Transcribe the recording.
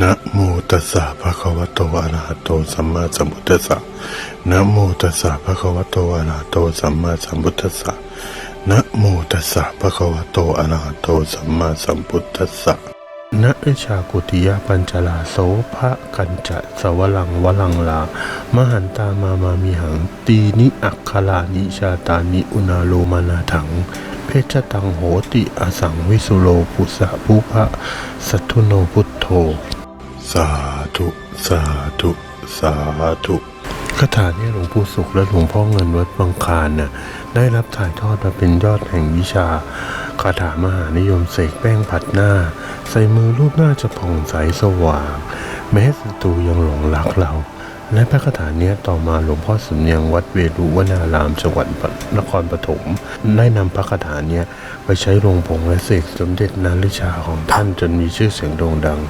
นะโมตัสสะภะคะวะโตอะระหะโตสัมมาสัมพุทธัสสะนะโมตัสสะภะคะวะโตอะระหะโตสัมมาสัมพุทธัสสะนะโมตัสสะภะคะวะโตอะระหะโตสัมมาสัมพุทธัสสะนะเอชากุติยาปัญจลาโสภะกันจะสวลังวลังลามหันตามามามิหัง ตีนิอักขลานิชาตานิอุณาโลมานาถังเพชรตังโหติอสังวิสุโลปุสะภูพะสัทุโนพุทโธ สาธุสาธุสาธุคาถานี้หลวงปู่สุขและหลวงพ่อเงินวัดบางคานน่ะได้รับถ่ายทอดมาเป็นยอดแห่งวิชาคาถามหานิยมเสกแป้งผัดหน้า ใส่มือรูปหน้าจะผ่องใสสว่าง แม้ศัตรูยังหลงรักเรา และพระคาถาเนี้ยต่อมาหลวงพ่อสำเนียงวัดเวรุวนารามจังหวัดนครปฐมได้นำพระคาถาเนี้ยไปใช้ลงผงและเสกสมเด็จนาริชาของท่านจนมีชื่อเสียงโด่งดัง